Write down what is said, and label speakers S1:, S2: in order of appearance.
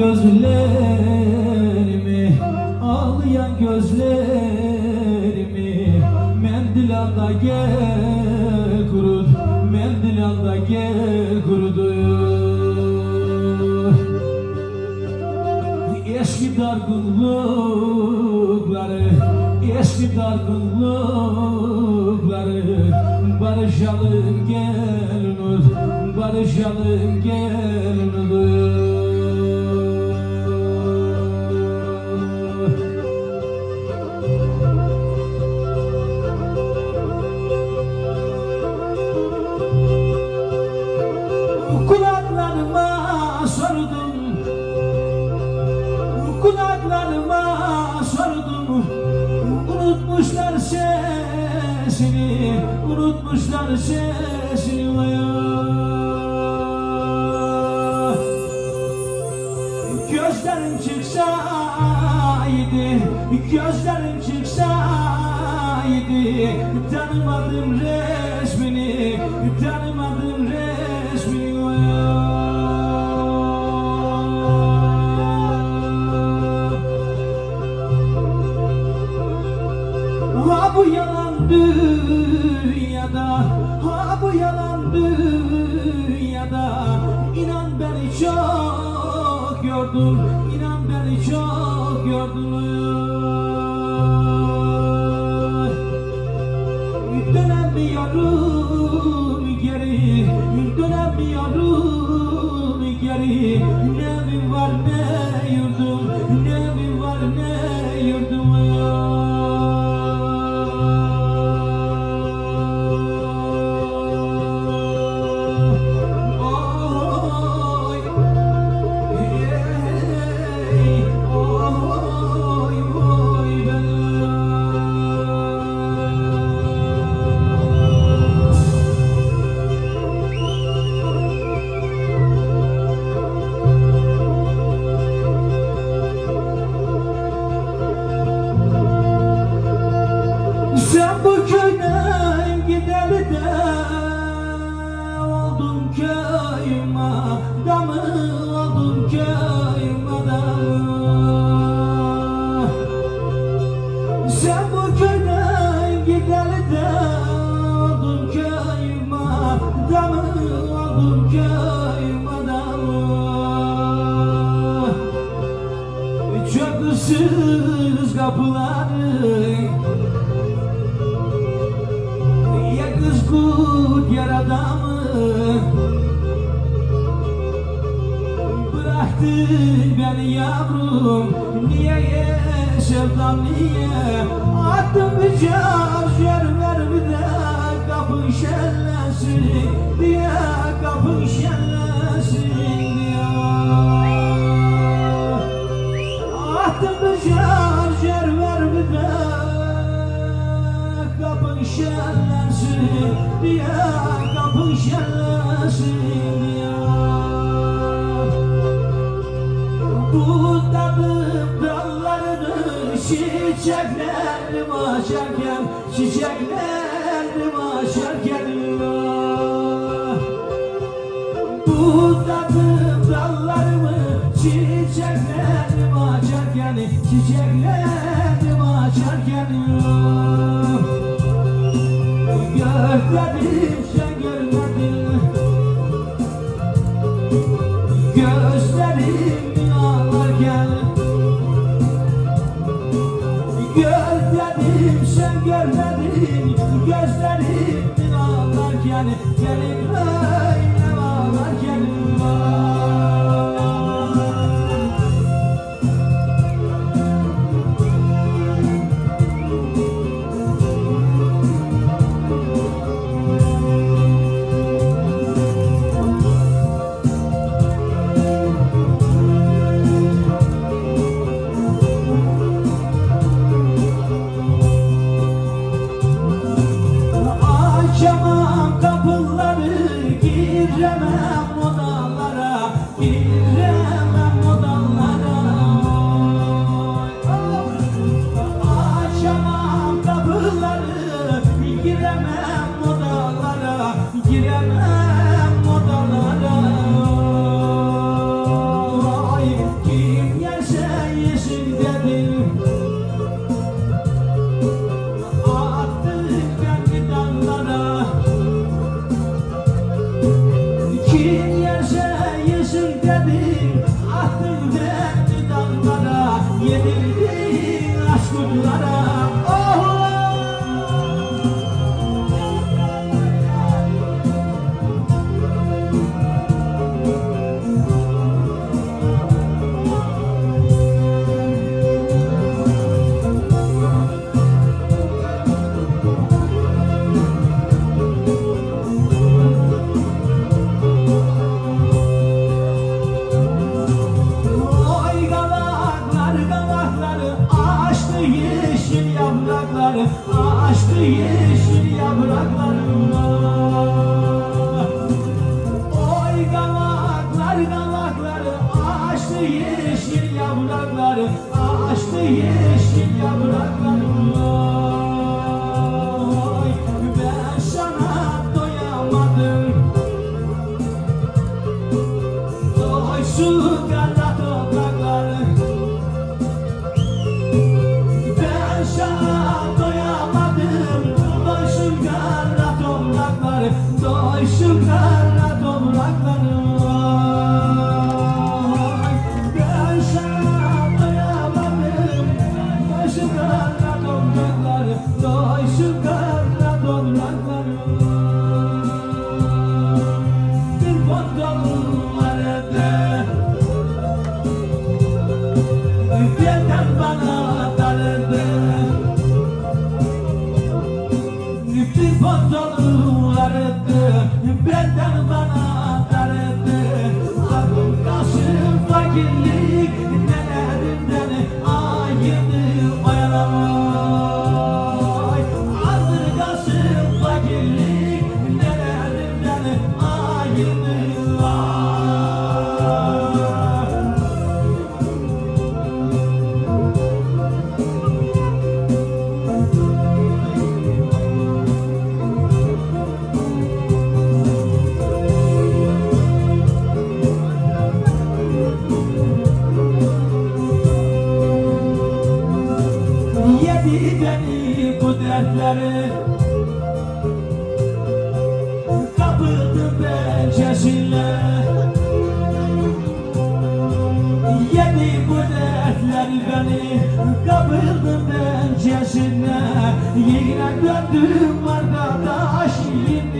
S1: gözlerimi Ağlayan gözlerimi. Mendil al da gel kurut Mendil al da gel kurudu Eski dargınlıkları Eski dargınlıkları. Barışalım gel unut Barışalım gel unut Kulaklarıma sordum Unutmuşlar sesini Unutmuşlar sesini vay. Gözlerim çıksaydı Gözlerim çıksaydı Tanımadım resmini dünyada Ha bu yalan dünyada İnan beni çok gördüm İnan beni çok gördüm köyden gideli de Oldun köyüm adamı Oldun köyüm adamı Sen bu köyden gideli de Oldun köyüm adamı Oldun köyüm kut yaradamı Bıraktın beni yavrum? Niye sevdam niye? Attım bir şarjör ver bir de Kapın şenlensin Bu tadım dallarını Çiçeklerim açarken Çiçeklerim açarken bu tadım dallarımı Çiçeklerim açarken Çiçeklerim açarken Gözlerim sen görmedin. Gözlerim olhar yeşil yapraklarına gözleri Kapıldı pençesine Yedi bu dertler beni. Kapıldı pençesine Yine döndüm arkadaş yine